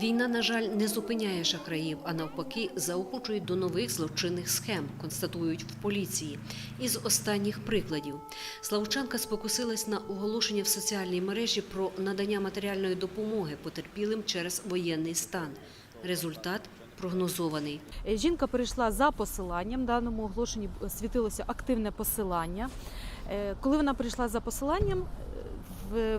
Війна, на жаль, не зупиняє шахраїв, а навпаки, заохочує до нових злочинних схем, констатують в поліції. Із останніх прикладів Славучанка спокусилась на оголошення в соціальній мережі про надання матеріальної допомоги потерпілим через воєнний стан. Результат прогнозований. Жінка перейшла за посиланням. В даному оголошенні світилося активне посилання. Е, Коли вона прийшла за посиланням,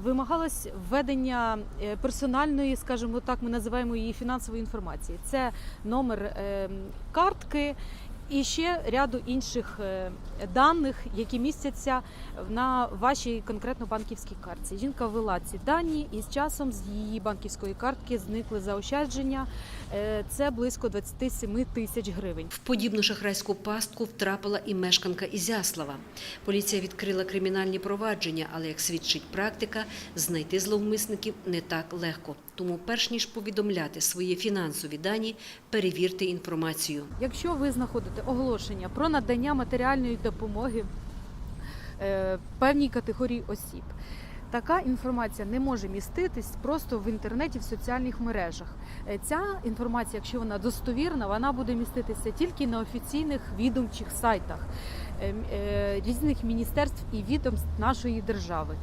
вимагалось введення е, персональної, скажімо так, ми називаємо її фінансової інформації. Це номер е, картки. І ще ряду інших е, даних, які містяться на вашій конкретно банківській картці. Жінка ввела ці дані, і з часом з її банківської картки зникли заощадження. Е, Це близько 27 тисяч гривень. В подібну шахрайську пастку втрапила і мешканка Ізяслава. Поліція відкрила кримінальні провадження, але, як свідчить практика, знайти зловмисників не так легко. Тому, перш ніж повідомляти свої фінансові дані, перевірте інформацію. Якщо ви знаходите оголошення про надання матеріальної допомоги е, певній категорії осіб, така інформація не може міститись просто в інтернеті, в соціальних мережах. Е, Ця інформація, якщо вона достовірна, вона буде міститися тільки на офіційних відомчих сайтах е, м- е, різних міністерств і відомств нашої держави.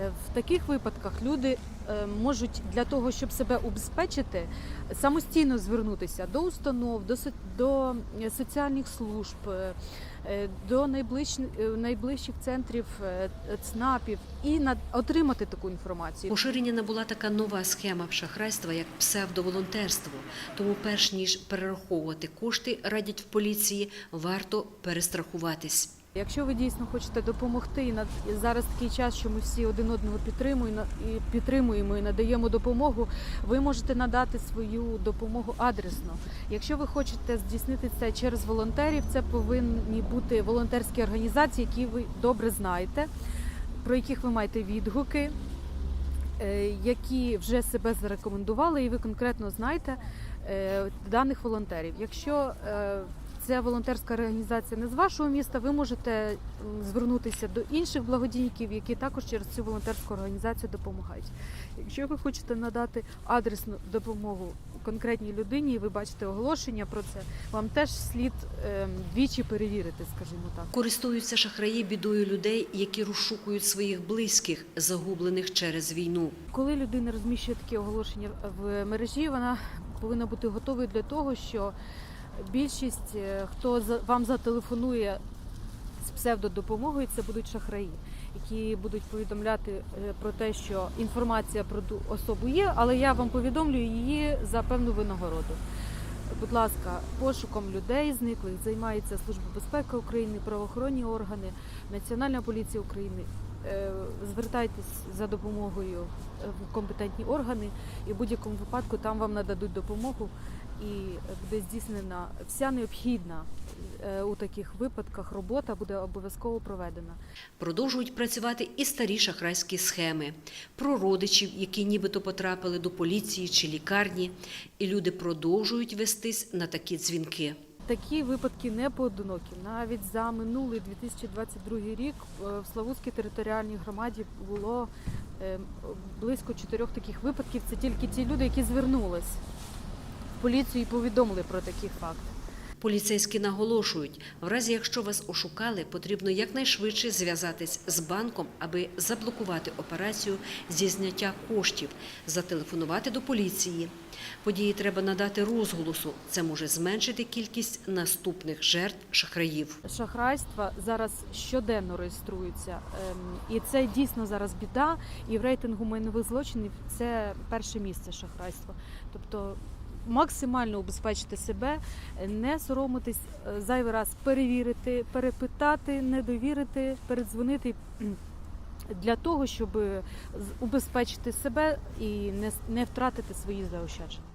Е, В таких випадках люди е, можуть для того, щоб себе убезпечити, самостійно звернутися до установ, до, до соціальних служб, е, до найближчих, найближчих центрів ЦНАПів і над- отримати таку інформацію. Поширення набула така нова схема шахрайства, як псевдоволонтерство. Тому, перш ніж перераховувати кошти, радять в поліції, варто перестрахуватись. Якщо ви дійсно хочете допомогти, і на зараз такий час, що ми всі один одного підтримуємо і підтримуємо і надаємо допомогу, ви можете надати свою допомогу адресно. Якщо ви хочете здійснити це через волонтерів, це повинні бути волонтерські організації, які ви добре знаєте, про яких ви маєте відгуки. е, Які вже себе зарекомендували, і ви конкретно знаєте е, даних волонтерів. Якщо е, це волонтерська організація не з вашого міста, ви можете звернутися до інших благодійників, які також через цю волонтерську організацію допомагають. Якщо ви хочете надати адресну допомогу конкретній людині, і ви бачите оголошення про це, вам теж слід ем, двічі перевірити, скажімо так. Користуються шахраї бідою людей, які розшукують своїх близьких, загублених через війну. Коли людина розміщує такі оголошення в мережі, вона повинна бути готовою для того, що більшість, е, хто вам зателефонує з псевдодопомогою, це будуть шахраї, які будуть повідомляти е, про те, що інформація про особу є, але я вам повідомлю її за певну винагороду. Будь ласка, пошуком людей зниклих займається Служба безпеки України, правоохоронні органи, Національна поліція України. Е, Звертайтесь за допомогою в компетентні органи, і в будь-якому випадку там вам нададуть допомогу, і буде здійснена вся необхідна е, у таких випадках робота буде обов'язково проведена. Продовжують працювати і старі шахрайські схеми про родичів, які нібито потрапили до поліції чи лікарні, і люди продовжують вестись на такі дзвінки. Такі випадки не поодинокі. Навіть за минулий 2022 рік е, в Славутській територіальній громаді було е, близько чотирьох таких випадків. Це тільки ті люди, які звернулись в поліцію і повідомили про такий факт. Поліцейські наголошують, в разі якщо вас ошукали, потрібно якнайшвидше зв'язатись з банком, аби заблокувати операцію зі зняття коштів, зателефонувати до поліції. Події треба надати розголосу. Це може зменшити кількість наступних жертв шахраїв. Шахрайства зараз щоденно реєструються, ем, і це дійсно зараз біда. І в рейтингу майнових злочинів це перше місце шахрайства. Тобто максимально убезпечити себе, не соромитись е, зайвий раз перевірити, перепитати, не довірити, передзвонити. Для того, щоб з- убезпечити себе і не втратити свої заощадження.